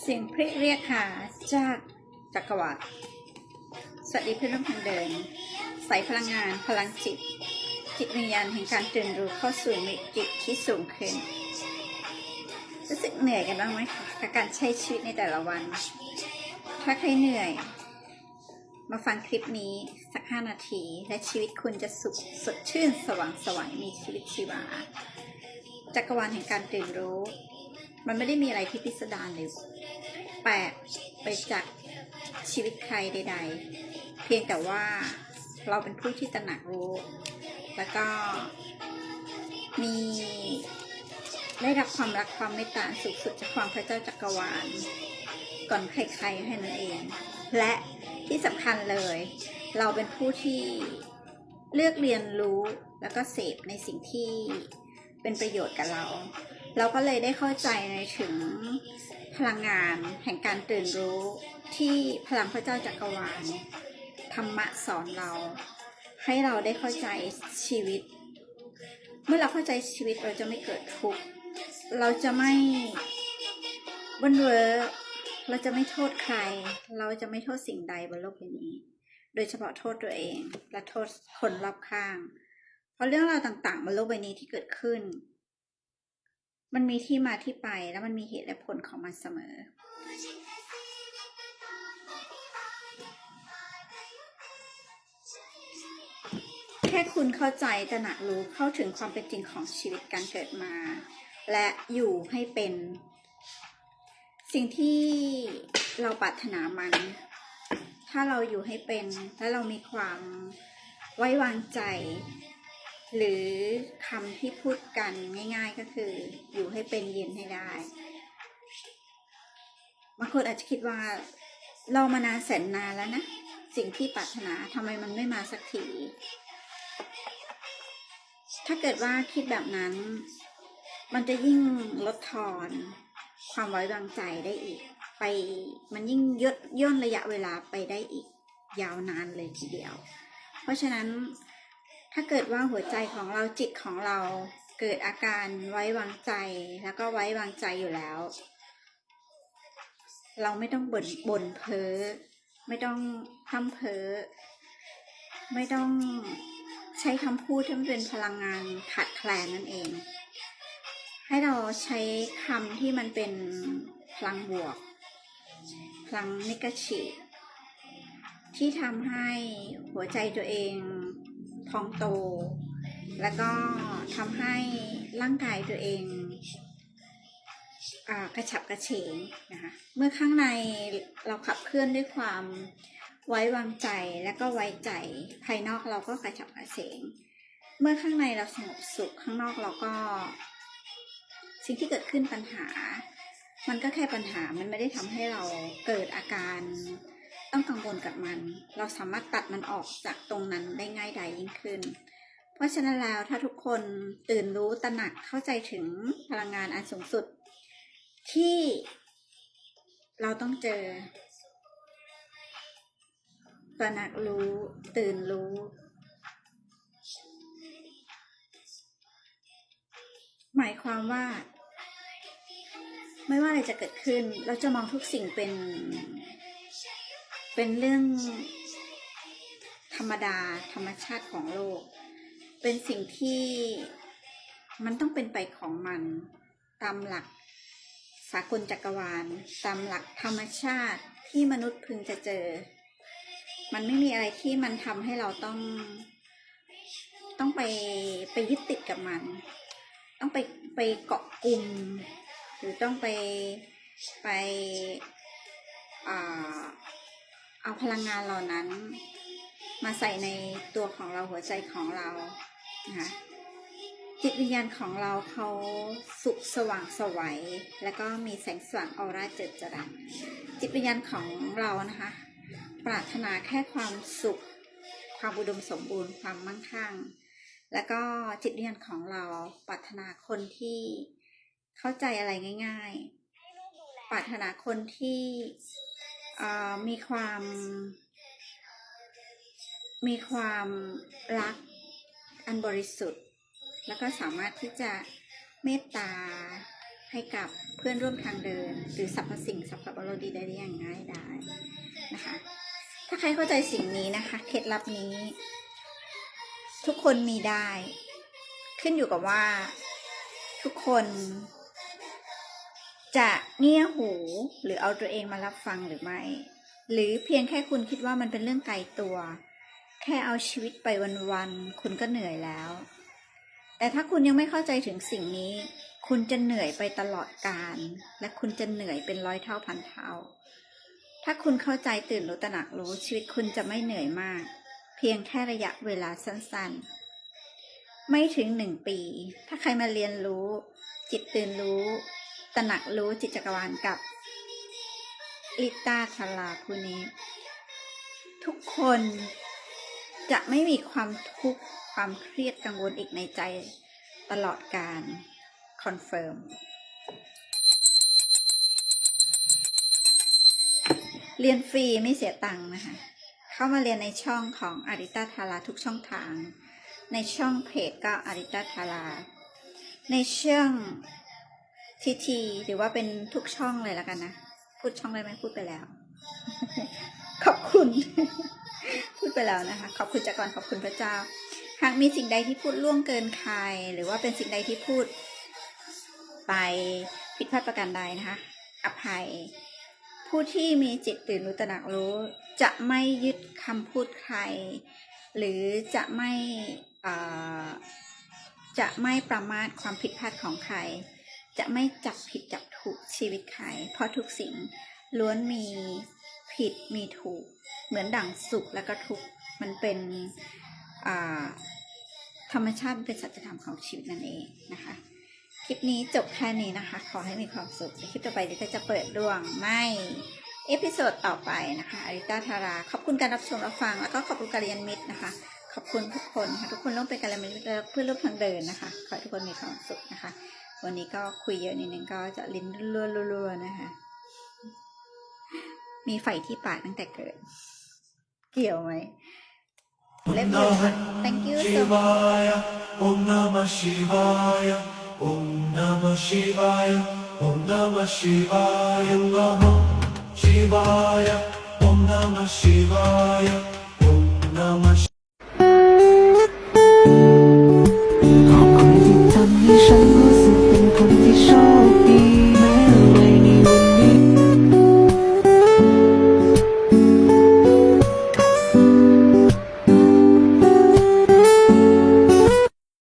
เสียงพรียกเรียกหาจากจักรวาลสวัสดีเพื่อนร่วมทางเดิน ใส่พลังงานพลังจิต จิตวิญญาณแห่งการตื่นรู้เข้าสู่มิติที่สูงขึ้นรู้สึกเหนื่อยกันบ้างไหมคะกับการใช้ชีวิตในแต่ละวัน ถ้าใครเหนื่อย มาฟังคลิปนี้สักห้านาที และชีวิตคุณจะสุขสดชื่นสว่างไสวยมีชีวิตชีวา จักรวาลแห่งการตื่นรู้ มันไม่ได้มีอะไรที่พิสดารเลยแปลกไปจากชีวิตใครใด ๆ เพียงแต่ว่าเราเป็นผู้ที่ตระหนักรู้ แล้วก็มีได้รับความรักความเมตตาสูงสุดจากความพระเจ้าจักรวาล ก่อนใครๆให้นั่นเอง และ ที่สำคัญเลย เราเป็นผู้ที่เลือกเรียนรู้แล้วก็เสพในสิ่งที่เป็นประโยชน์กับเรา เราก็เลยได้เข้าใจในถึงพลังงานแห่งการตื่นรู้ที่พลังพระเจ้าจักรวาลธรรมะสอนเรา ให้เราได้เข้าใจชีวิต เมื่อเราเข้าใจชีวิตเราจะไม่เกิดทุกข์เราจะไม่วันเวอ เราจะไม่โทษใคร เราจะไม่โทษสิ่งใดบนโลกใบนี้ โดยเฉพาะโทษตัวเอง และโทษคนรอบข้าง เพราะเรื่องราวต่างๆบนโลกใบนี้ที่เกิดขึ้น มันมีที่มาที่ไปแล้วมันมีเหตุและผลของมันเสมอ แค่คุณเข้าใจตระหนักรู้เข้าถึงความเป็นจริงของชีวิตการเกิดมา และอยู่ให้เป็น สิ่งที่เราปรารถนามัน ถ้าเราอยู่ให้เป็น และเรามีความไว้วางใจ หรือคำที่พูดกันง่าย ๆก็คือ อยู่ให้เป็นเย็นให้ได้บางคนอาจจะคิดว่าเรามานานแสนนานแล้วนะ สิ่งที่ปรารถนาทำไมมันไม่มาสักที ถ้าเกิดว่าคิดแบบนั้น มันจะยิ่งลดทอน ความไว้วางใจได้อีก ไปมันยิ่งย่นย่นระยะเวลาไปได้อีกยาวนานเลยทีเดียว เพราะฉะนั้นถ้าเกิดว่าหัวใจของเราจิตของเราเกิดอาการไว้วางใจแล้วก็ไว้วางใจอยู่แล้ว เราไม่ต้องบ่นบ่นเพ้อไม่ต้องพร่ำเพ้อไม่ต้องใช้คำพูดที่มันเป็นพลังงานขาดแคลนนั่นเอง ให้เราใช้คำที่มันเป็นพลังบวก พลังนิกชีที่ทำให้หัวใจตัวเองพองโต แล้วก็ทำให้ร่างกายตัวเองอกระฉับกระเฉงนะคะเมื่อข้างในเราขับเคลื่อนด้วยความไว้วางใจและก็ไว้ใจภายนอกเราก็กระฉับกระเฉง เมื่อข้างในเราสงบสุขข้างนอกเราก็ สิ่งที่เกิดขึ้นปัญหา มันก็แค่ปัญหามันไม่ได้ทำให้เราเกิดอาการต้องกังวลกับมัน เราสามารถตัดมันออกจากตรงนั้นได้ง่ายดายยิ่งขึ้น เพราะฉะนั้นแล้วถ้าทุกคนตื่นรู้ตระหนักเข้าใจถึงพลังงานอันสูงสุด ที่เราต้องเจอ ตระหนักรู้ตื่นรู้ หมายความว่า ไม่ว่าอะไรจะเกิดขึ้น เราจะมองทุกสิ่งเป็น เป็นเรื่องธรรมดาธรรมชาติของโลก เป็นสิ่งที่มันต้องเป็นไปของมันตามหลักสากลจักรวาล ตามหลักธรรมชาติที่มนุษย์พึงจะเจอ มันไม่มีอะไรที่มันทำให้เราต้อง ต้องไปไปยึดติดกับมัน ต้องไป ไปเกาะกลุ่ม หรือต้องไปไปอเอาพลังงานเหล่านั้น มาใส่ในตัวของเราหัวใจของเรานะคะจิตวิญญาณของเราเขาสุขสว่างสวัย แล้วก็มีแสงสว่างออร่าเจิดจรัสจิตวิญญาณของเรานะคะ ปรารถนาแค่ความสุข ความอุดมสมบูรณ์ความมั่งคั่ง แล้วก็จิตวิญญาณของเราปรารถนาคนที่เข้าใจอะไรง่าย ๆ ปรารถนาคนที่มีความ มีความรักอันบริสุทธิ์ แล้วก็สามารถที่จะเมตตาให้กับเพื่อนร่วมทางเดิน หรือสรรพสิ่งสรรพบรดีได้อย่างง่ายไดายนะคะ ถ้าใครเข้าใจสิ่งนี้นะคะ เคล็ดลับนี้ ทุกคนมีได้ ขึ้นอยู่กับว่า ทุกคน จะเงี่ยหูหรือเอาตัวเองมารับฟังหรือไม่ หรือเพียงแค่คุณคิดว่ามันเป็นเรื่องไกลตัว แค่เอาชีวิตไปวันๆคุณก็เหนื่อยแล้ว แต่ถ้าคุณยังไม่เข้าใจถึงสิ่งนี้ คุณจะเหนื่อยไปตลอดกาลและคุณจะเหนื่อยเป็นร้อยเท่าพันเท่า ถ้าคุณเข้าใจตื่นรู้ตระหนักรู้ชีวิตคุณจะไม่เหนื่อยมาก เพียงแค่ระยะเวลาสั้นๆ ไม่ถึงหนึ่งปี ถ้าใครมาเรียนรู้ จิตตื่นรู้ ตระหนักรู้จิตจักรวาลกับลิต้าทาราผู้นี้ ทุกคนจะไม่มีความทุกข์ความเครียดกังวลอีกในใจตลอดการคอนเฟิร์มเรียนฟรีไม่เสียตังค์นะคะ เข้ามาเรียนในช่องของอาริตาทาราทุกช่องทาง ในช่องเพจก็อาริตาทาราในช่องทีทีหรือว่าเป็นทุกช่องเลยแล้วกันนะ พูดช่องได้ไหมพูดไปแล้ว ขอบคุณ พูดไปแล้วนะคะ ขอบคุณจากก่อนขอบคุณพระเจ้า หากมีสิ่งใดที่พูดล่วงเกินใคร หรือว่าเป็นสิ่งใดที่พูด ไปผิดพลาดประการใดนะคะ อภัย ผู้ที่มีจิตตื่นรู้ตระหนักรู้ จะไม่ยึดคำพูดใคร หรือจะไม่จะไม่ประมาทความผิดพลาดของใคร จะไม่จับผิดจับถูกชีวิตใคร เพราะทุกสิ่งล้วนมีผิดมีถูก เหมือนดั่งสุขแล้วก็ทุกข์มันเป็นธรรมชาติเป็นสัจธรรมของชีวิตนั่นเองนะคะ คลิปนี้จบแค่นี้นะคะ ขอให้มีความสุขคลิปต่อไปเดี๋ยวจะเปิดดวงใน เอพิโซดต่อไปนะคะอาริตาทารา ขอบคุณการรับชมรับฟัง แล้วก็ขอบคุณการเรียนมิตรนะคะ ขอบคุณทุกคนค่ะ ทุกคนร่วมเป็นการเรียนมิตรและเพื่อนร่วมทางเดินนะคะ ขอให้ทุกคนมีความสุขนะคะ วันนี้ก็คุยเยอะนิดนึงก็จะลิ้นรัวๆนะคะ มีไฟที่ปากตั้งแต่เกิด เกี่ยวไหมเล็บเดียวค่ะ thank you so much Shivaya, Om Namah Shivaya, Om Namah Shivaya, Om Namah Shivaya, Namah ശിവായ ഓം നമ ശിവായ.